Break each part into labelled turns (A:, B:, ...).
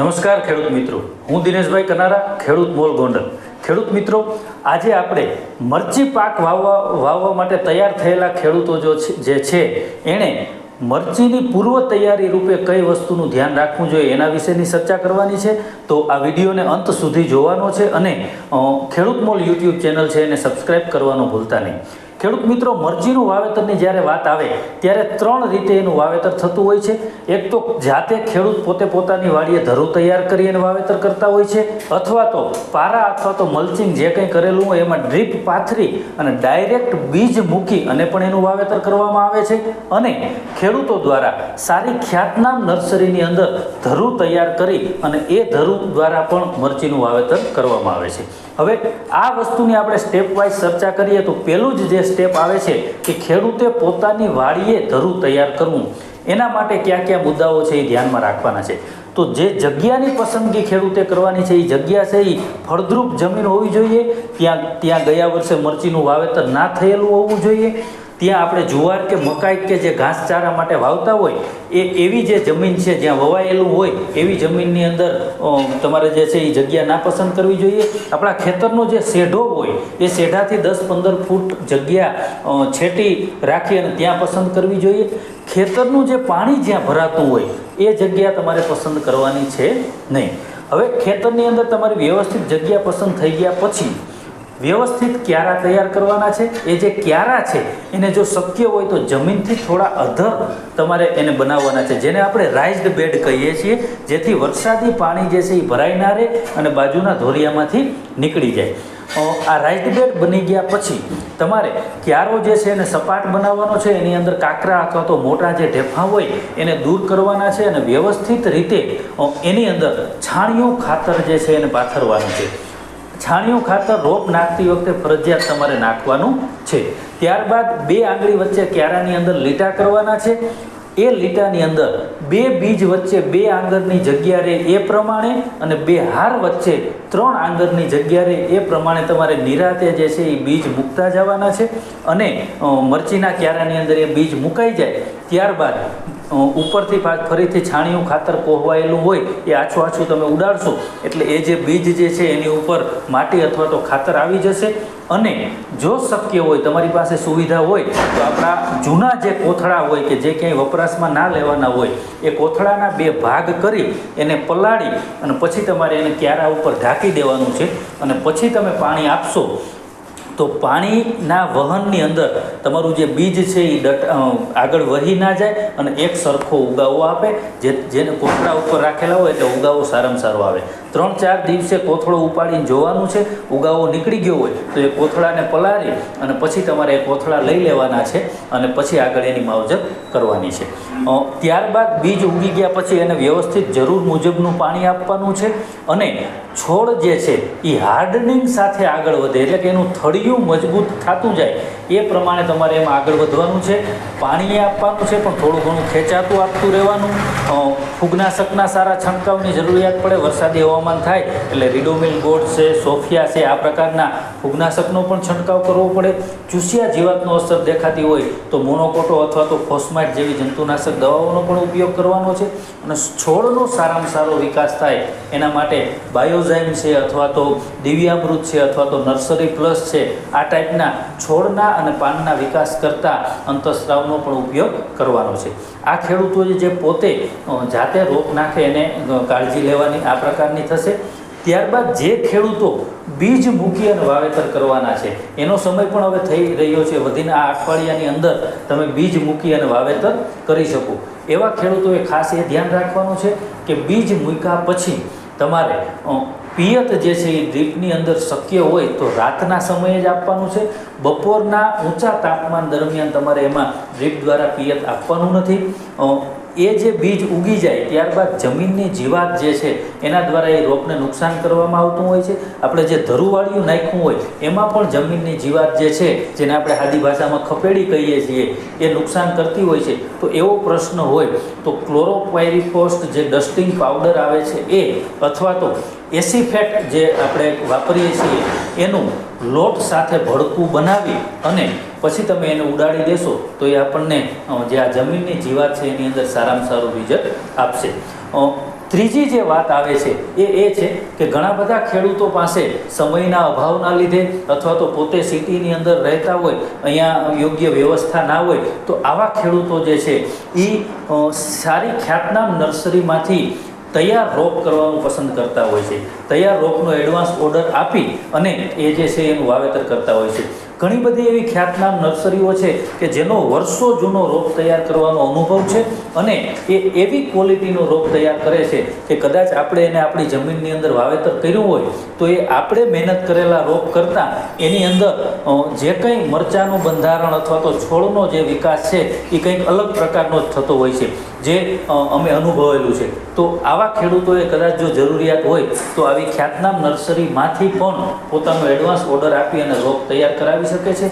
A: નમસ્કાર ખેડૂત મિત્રો. હું દિનેશભાઈ કનારા, ખેડૂત મોલ ગોંડલ. ખેડૂત મિત્રો, આજે આપણે મરચી પાક વાવવા વાવવા માટે તૈયાર થયેલા ખેડૂતો જો જે છે, એણે મરચીની પૂર્વ તૈયારી રૂપે કઈ વસ્તુનું ધ્યાન રાખવું જોઈએ એના વિશેની ચર્ચા કરવાની છે. તો આ વિડીયોને અંત સુધી જોવાનો છે અને ખેડૂત મોલ યુટ્યુબ ચેનલ છે એને સબસ્ક્રાઈબ કરવાનું ભૂલતા નહીં. ખેડૂત મિત્રો મરચીનું વાવેતરની જ્યારે વાત આવે, ત્યારે ત્રણ રીતે એનું વાવેતર થતું હોય છે. એક તો જાતે ખેડૂત પોતે પોતાની વાડીએ ધરું તૈયાર કરી અને વાવેતર કરતા હોય છે, અથવા તો પારા અથવા તો મલ્ચિંગ જે કંઈ કરેલું હોય એમાં ડ્રીપ પાથરી અને ડાયરેક્ટ બીજ મૂકી અને પણ એનું વાવેતર કરવામાં આવે છે. અને ખેડૂતો દ્વારા સારી ખ્યાતનામ નર્સરીની અંદર ધરું તૈયાર કરી અને એ ધરું દ્વારા પણ મરચીનું વાવેતર કરવામાં આવે છે. હવે આ વસ્તુની આપણે સ્ટેપ વાઇઝ ચર્ચા કરીએ તો પહેલું જ જે સ્ટેપ આવે છે કે ખેડૂતે પોતાની વાડીએ ધરું તૈયાર કરવું. એના માટે કયા કયા મુદ્દાઓ છે એ ધ્યાનમાં રાખવાના છે. તો જે જગ્યાની પસંદગી ખેડૂતે કરવાની છે, એ જગ્યા છે, એ ફળદ્રુપ જમીન હોવી જોઈએ. ત્યાં ત્યાં ગયા વર્ષે મરચીનું વાવેતર ના થયેલું હોવું જોઈએ. ત્યાં આપણે જુવાર કે મકાઈ કે જે ઘાસચારા માટે વાવતા હોય, એ એવી જે જમીન છે જ્યાં વવાયેલું હોય, એવી જમીનની અંદર તમારે જે છે એ જગ્યા ના પસંદ કરવી જોઈએ. આપણા ખેતરનો જે શેઢો હોય, એ શેઢાથી દસ પંદર ફૂટ જગ્યા છેટી રાખી અને ત્યાં પસંદ કરવી જોઈએ. ખેતરનું જે પાણી જ્યાં ભરાતું હોય, એ જગ્યા તમારે પસંદ કરવાની છે નહીં. હવે ખેતરની અંદર તમારી વ્યવસ્થિત જગ્યા પસંદ થઈ ગયા પછી વ્યવસ્થિત ક્યારા તૈયાર કરવાના છે? એ જે ક્યારા છે, એને જો શક્ય હોય તો જમીનથી થોડા અધર તમારે એને બનાવવાના છે. જેને આપણે રાઇઝડ બેડ કહીએ છીએ, જેથી વરસાદી પાણી જે છે એ ભરાઈ ના રહે અને બાજુના ધોરિયામાંથી નીકળી જાય. આ રાઇઝડ બેડ બની ગયા પછી તમારે ક્યારો જે છે એને સપાટ બનાવવાનો છે, એની અંદર કાંકરા અથવા તો મોટા જે ઢેફા હોય, એને દૂર કરવાના છે અને વ્યવસ્થિત રીતે એની અંદર છાણિયું ખાતર જે છે એને પાથરવાનું છે. છાણિયું ખાતર રોપ નાખતી વખતે ફરજિયાત તમારે નાખવાનું છે. ત્યારબાદ બે આંગળી વચ્ચે ક્યારાની અંદર લીટા કરવાના છે. એ લીટાની અંદર બે બીજ વચ્ચે બે આંગળની જગ્યા રહે એ પ્રમાણે અને બે હાર વચ્ચે ત્રણ આંગળની જગ્યા રહે એ પ્રમાણે તમારે નિરાતે જે છે એ બીજ મૂકતા જવાના છે. અને મરચીના ક્યારાની અંદર એ બીજ મુકાઈ જાય. ત્યારબાદ ઉપરથી ફરીથી છાણિયું ખાતર કોહવાયેલું હોય એ આછું આછું તમે ઉડાડશો, એટલે એ જે બીજ જે છે એની ઉપર માટી અથવા તો ખાતર આવી જશે અને જો શક્ય હોય, તમારી પાસે સુવિધા હોય, તો આપણા જૂના જે કોથળા હોય કે જે ક્યાંય વપરાશમાં ના લેવાના હોય, એ કોથળાના બે ભાગ કરી એને પલાળી અને પછી તમારે એને ક્યારા ઉપર ઢાંકી દેવાનું છે અને પછી તમે પાણી આપશો તો પાણીના વહનની અંદર તમારું જે બીજ છે એ ડટ આગળ વહી ના જાય અને એક સરખો ઉગાવો આપે, જે, જેને કોથળા ઉપર રાખેલા હોય એટલે ઉગાવો સારામાં સારો આવે. ત્રણ ચાર દિવસે કોથળો ઉપાડીને જોવાનું છે, ઉગાવો નીકળી ગયો હોય તો એ કોથળાને પલાળી અને પછી તમારે એ કોથળા લઈ લેવાના છે અને પછી આગળ એની માવજત કરવાની છે. ત્યારબાદ બીજ ઉગી ગયા પછી એને વ્યવસ્થિત જરૂર મુજબનું પાણી આપવાનું છે અને છોડ જે છે એ હાર્ડનિંગ સાથે આગળ વધે, એટલે કે એનું થળિયું મજબૂત થતું જાય, એ પ્રમાણે તમારે એમાં આગળ વધવાનું છે, પાણી આપવાનું છે, પણ થોડું ઘણું ખેંચાતું આપતું રહેવાનું. ફૂગનાશકના સારા છંટકાવની જરૂરિયાત પડે વરસાદી હવામાન થાય એટલે રીડોમિલ ગોળ છે સોફિયા છે આ પ્રકારના ફૂગનાશકનો પણ છંટકાવ કરવો પડે. ચૂસિયા જીવાતનો અસર દેખાતી હોય તો મોનોકોટો અથવા તો ફોસ્માઇટ જેવી જંતુનાશક દવાઓનો પણ ઉપયોગ કરવાનો છે અને છોડનો સારામાં સારો વિકાસ થાય એના માટે બાયોઝાઇમ છે અથવા તો દિવ્યામૃત છે અથવા તો નર્સરી પ્લસ છે આ ટાઈપના છોડના અને પાનના વિકાસ કરતા અંતઃસ્ત્રાવનો પણ ઉપયોગ કરવાનો છે. આ ખેડૂતોએ જે પોતે અ, જાતે રોપ નાખે એને કાળજી લેવાની આ પ્રકારની થશે. ત્યારબાદ જે ખેડૂતો બીજ મૂકી અને વાવેતર કરવાના છે, એનો સમય પણ હવે થઈ રહ્યો છે. વધીને આ અઠવાડિયાની અંદર તમે બીજ મૂકી અને વાવેતર કરી શકો. એવા ખેડૂતોએ ખાસ એ ધ્યાન રાખવાનું છે કે બીજ મૂક્યા પછી તમારે પિયત જે છે એ ડ્રીપની અંદર શક્ય હોય તો રાતના સમયે જ આપવાનું છે. બપોરના ઊંચા તાપમાન દરમિયાન તમારે એમાં ડ્રીપ દ્વારા પિયત આપવાનું નથી. એ જે બીજ ઉગી જાય ત્યારબાદ જમીનની જીવાત જે છે, એના દ્વારા એ રોપને નુકસાન કરવામાં આવતું હોય છે. આપણે જે ધરુવાળિયું નાખ્યું હોય, એમાં પણ જમીનની જીવાત જે છે, જેને આપણે હાદી ભાષામાં ખપેડી કહીએ છીએ, એ નુકસાન કરતી હોય છે. તો એવો પ્રશ્ન હોય, તો ક્લોરોપાયરીફોસ્ટ જે ડસ્ટિંગ પાવડર આવે છે એ, અથવા તો એસીફેટ જે આપણે વાપરીએ છીએ, એનું લોટ સાથે ભડકું બનાવી અને પછી તમે એને ઉડાડી દેશો, તો એ આપણને જે આ જમીનની જીવાત છે એની અંદર સારામાં સારું રિઝલ્ટ આપશે. ત્રીજી જે વાત આવે છે એ એ છે કે ઘણા બધા ખેડૂતો પાસે સમયના અભાવના લીધે અથવા તો પોતે સિટીની અંદર રહેતા હોય, અહીંયા યોગ્ય વ્યવસ્થા ના હોય, તો આવા ખેડૂતો જે છે એ સારી ખ્યાતનામ નર્સરીમાંથી તૈયાર રોપ કરવાનું પસંદ કરતા હોય છે. તૈયાર રોપનો એડવાન્સ ઓર્ડર આપી અને એ જે છે એનું વાવેતર કરતા હોય છે. ઘણી બધી એવી ખ્યાતનામ નર્સરીઓ છે કે જેનો વર્ષો જૂનો રોપ તૈયાર કરવાનો અનુભવ છે અને એ એવી ક્વોલિટીનો રોપ તૈયાર કરે છે કે કદાચ આપણે એને આપણી જમીનની અંદર વાવેતર કર્યું હોય તો એ આપણે મહેનત કરેલા રોપ કરતાં એની અંદર જે કંઈ મરચાનું બંધારણ અથવા તો છોડનો જે વિકાસ છે એ કંઈક અલગ પ્રકારનો જ થતો હોય છે. જે અમે અનુભવેલું છે. તો આવા ખેડૂતોએ કદાચ જો જરૂરિયાત હોય, તો આવી ખ્યાતનામ નર્સરીમાંથી પણ પોતાનો એડવાન્સ ઓર્ડર આપી અને રોપ તૈયાર કરાવી શકે છે.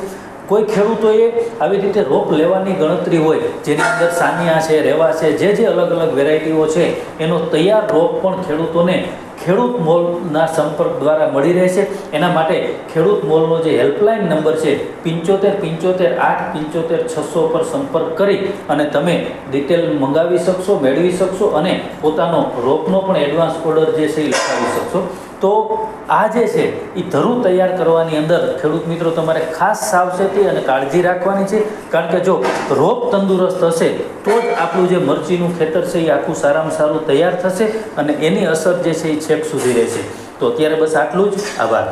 A: કોઈ ખેડૂતોએ આવી રીતે રોપ લેવાની ગણતરી હોય, જેની અંદર સાનિયા છે, રેવા છે, જે જે અલગ અલગ વેરાયટીઓ છે, એનો તૈયાર રોપ પણ ખેડૂતોને ખેડૂત મોલના સંપર્ક દ્વારા મળી રહેશે. એના માટે ખેડૂત મોલનો જે હેલ્પલાઇન નંબર છે, પંચોતેર પંચોતેર આઠ પંચોતેર છસો પર સંપર્ક કરી અને તમે ડિટેલ મંગાવી શકશો, મેળવી શકશો અને પોતાનો રોપનો પણ એડવાન્સ ઓર્ડર જે છે એ લખાવી શકશો. તો આ જે છે એ ધરું તૈયાર કરવાની અંદર ખેડૂત મિત્રો તમારે ખાસ સાવચેતી અને કાળજી રાખવાની છે. કારણ કે જો રોપ તંદુરસ્ત હશે, તો જ આપણું જે મરચીનું ખેતર છે એ આખું સારામાં સારું તૈયાર થશે અને એની અસર જે છે એ છેક સુધી રહેશે. તો અત્યારે બસ આટલું જ. આભાર.